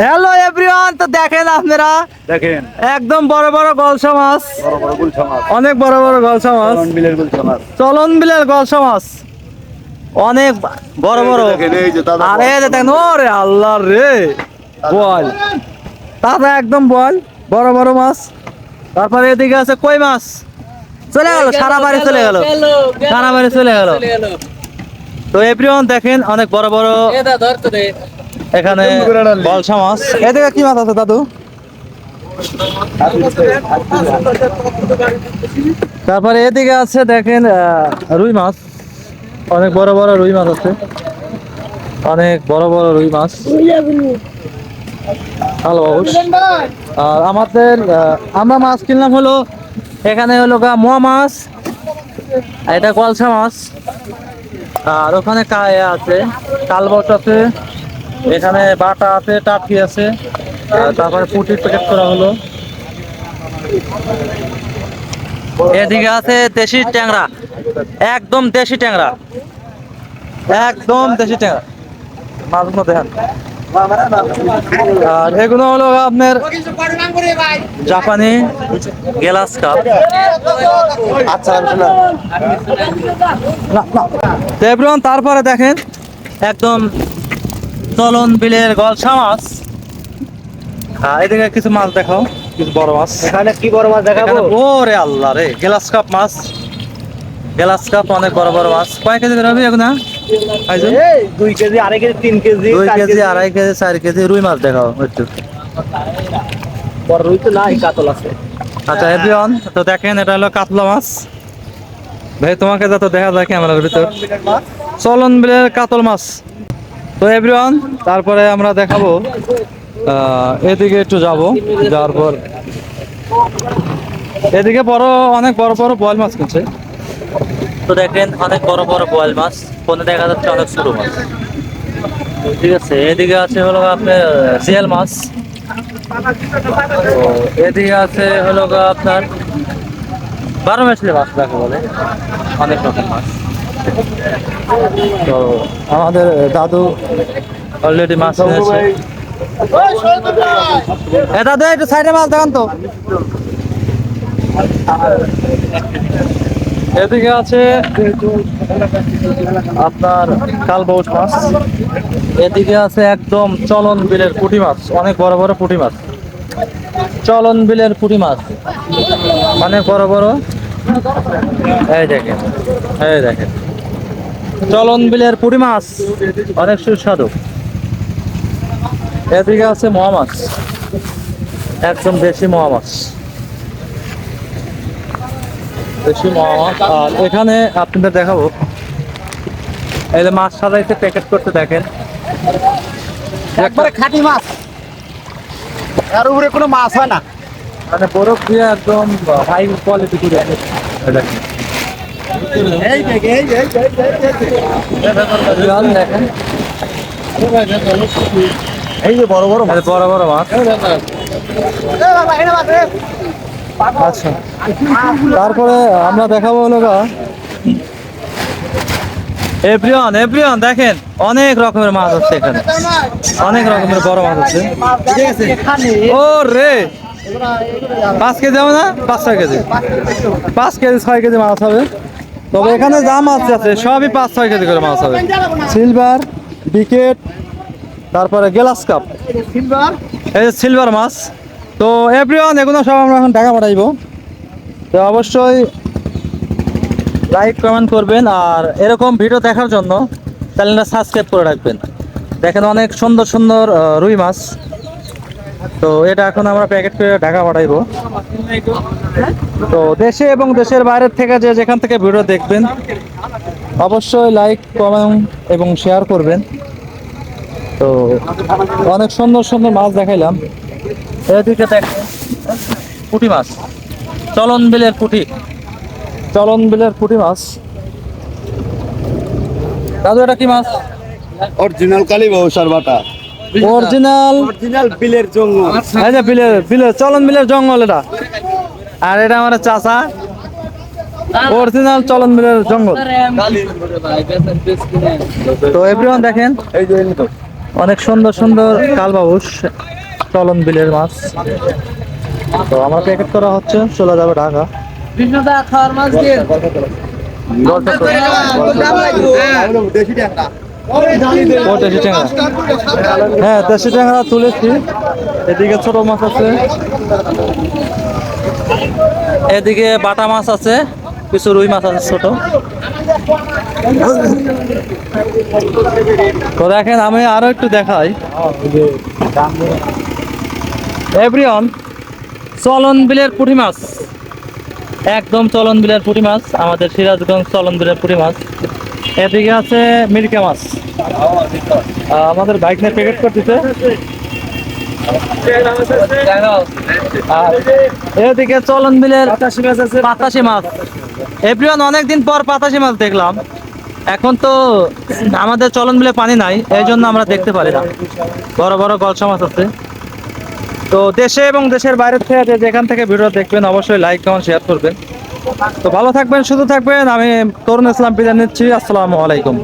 Hello everyone তো দেখেন আপনারা? দেখেন। একদম বড় বড় গলসা মাছ। বড় বড় গুলছা মাছ। অনেক বড় বড় গলসা মাছ। চলন বিলের মাছ। চলন বিলের গলসা মাছ। অনেক বড় বড়। দেখেন এই যে দাদা আরে। দেখেন ওরে আল্লাহ রে। বল। দাদা একদম বল। বড় বড় মাছ। তারপরে এদিকে আছে কই মাছ? চলে গেল সারা বাড়ি চলে গেল সারা বাড়ি চলে গেল। তো এভরিওয়ান দেখেন অনেক বড় বড় এখানে বলসা মাছ। এদিকে কি মাছ আছে দাদু? তারপরে এদিকে আছে দেখেন রুই মাছ। অনেক বড় বড় রুই মাছ আছে। অনেক বড় বড় রুই মাছ। হ্যালো আর আমাদের আমরা মাছ কিনলাম হলো এখানে হলো গা মোয়া মাছ এটা কলসা মাছ। আর ওখানে কায়া আছে কালবট আছে। এখানে বাটা আছে টাটকি আছে তারপরে পুটির প্যাকেট করা হলো। এদিকে আছে দেশি ট্যাংরা একদম দেশি ট্যাংরা একদম দেশি ট্যাংরা। মাছগুলো দেখেন। আর এগুলো হলো আপনার জাপানি গেলাস কাপ। আচ্ছা তারপরে দেখেন একদম চলন বিলের গলসা মাছ। এদিকে কিছু মাছ দেখাও কিছু বড় মাছ। এখানে কি বড় মাছ দেখাবো? ওরে আল্লাহ রে গ্লাস কাপ মাছ। গ্লাস কাপ অনেক বড় বড় মাছ। কয় কেজি বেরোবে এখন আইজো এই দুই কেজি আড়াই কেজি তিন কেজি দুই চার কেজি আড়াই কেজি চার কেজি রুই মাছ দেখাও একটু। বড় রুই তো নাই কাতল আছে। আচ্ছা এভরিওয়ান তো দেখেন এটা হলো কাতলা মাছ। ভাই তোমাকে যত দেখা যায় ক্যামেরার ভিতর। চলন বিলের কাতল মাছ। তো এভরিওয়ান তারপরে আমরা দেখাবো এদিকে একটু যাব, যাওয়ার পর। এদিকে বড়, অনেক বড় বড় বোয়াল মাছ কিনছে। তো দেখেন, অনেক বড় বড় বোয়াল মাছ, ফোনে দেখা যাচ্ছে অনেক ছোট মাছ। ঠিক আছে, এদিকে আছে হলো আপনার জিয়াল মাছ। এদিকে আছে হলো আপনার বারো মাসলে মাছ, দেখা বলে। অনেক রকম মাছ। তো আমাদের দাদু অলরেডি মাছ নিয়েছে এ দাদু একটু সাইডে মাছ দেখান তো। এদিকে আছে আপনার কালবউট মাছ। এদিকে আছে একদম চলন বিলের পুঁটি মাছ অনেক বড় বড় পুঁটি মাছ। চলন বিলের পুঁটি মাছ। অনেক বড় বড়। এই দেখেন এই দেখেন। চলন বিলের পুঁটি মাছ অনেক সুস্বাদু। এদিকে আছে মোয়া মাছ। একদম দেশি মোয়া মাছ। দেশি মোয়া মাছ। আর এখানে আপনাদের দেখাবো। এই যে মাছ সাজাইতে প্যাকেট করতে দেখেন। একবারে খাঁটি মাছ। আর উপরে কোনো মাছ হয় না। মানে বরফ দিয়ে একদম হাই কোয়ালিটি করে দেখেন এই যে বড় বড় যে বড় বড় মাছ। আচ্ছা। তারপরে আমরা দেখাবো হলো গা। এভরিওয়ান এভরিওয়ান দেখেন অনেক রকমের মাছ আছে এখানে। অনেক রকমের বড় মাছ আছে। ও রে পাঁচ কেজি হবে না? পাঁচ ছয় কেজি। পাঁচ কেজি ছয় কেজি মাছ হবে। তবে এখানে যা মাছ আছে। সবই পাঁচ ছয় কেজি করে মাছ হবে। সিলভার বিকেট তারপরে গ্লাস কাপ। সিলভার? এই যে সিলভার মাছ। তো এভরিওয়ান এগুলো সব আমরা এখন টাকা পাঠাইবো। তো অবশ্যই লাইক কমেন্ট করবেন। আর এরকম ভিডিও দেখার জন্য চ্যানেলটা সাবস্ক্রাইব করে রাখবেন। দেখেন অনেক সুন্দর সুন্দর রুই মাছ। তো এটা এখন আমরা প্যাকেট করে ঢাকা পাঠাইবো। তো দেশে এবং দেশের বাইরের থেকে যে যেখান থেকে ভিডিও দেখবেন, অবশ্যই লাইক, কমেন্ট এবং শেয়ার করবেন। তো অনেক সুন্দর সুন্দর মাছ দেখাইলাম। এদিকে দেখেন, পুঁটি মাছ। চলন বিলের পুঁটি। চলন বিলের পুঁটি মাছ। দাদু, এটা কি মাছ? অরিজিনাল কালী বৌসার বাটা। অরিজিনাল অরিজিনাল বিলের জঙ্গল। এই যে বিলের বিলের চলন বিলের জঙ্গল এটা। আর এটা আমার চাচা। অরিজিনাল চলন বিলের জঙ্গল। তো এভরিওয়ান দেখেন এই যে তো অনেক সুন্দর সুন্দর কালবাবুস চলন বিলের মাছ। তো আমার প্যাকেট করা হচ্ছে চলে যাবে ঢাকা। বিষ্ণুদা খাওয়ার মাছ দিয়ে। ও দেশি হ্যাঁ দেশি ট্যাংরা তুলেছি। এদিকে ছোট মাছ আছে। এদিকে বাটা মাছ আছে। কিছু রুই মাছ আছে ছোট। তো দেখেন, আমি আরও একটু দেখাই। এভরিওয়ান, চলন বিলের পুঁটি মাছ। একদম চলন বিলের পুঁটি মাছ। আমাদের সিরাজগঞ্জ চলন বিলের পুঁটি মাছ। এদিকে আছে মিরকা মাছ। আমাদের বাইক নিয়ে প্যাকেট করতেছে। আর এদিকে চলন বিলের পাতাশি মাছ। এভরিওয়ান, অনেকদিন পর পাতাশি মাছ দেখলাম। এখন তো আমাদের চলন বিলে পানি নাই, এই জন্য আমরা দেখতে পারি না। বড় বড় গলসা মাছ আছে। তো দেশে এবং দেশের বাইরে থেকে যেখান থেকে ভিডিও দেখবেন, অবশ্যই লাইক কমেন্ট শেয়ার করবেন। তো ভালো থাকবেন শুধু থাকবেন। আমি তরুণ ইসলাম বিদায় নিচ্ছি। আসসালামু আলাইকুম।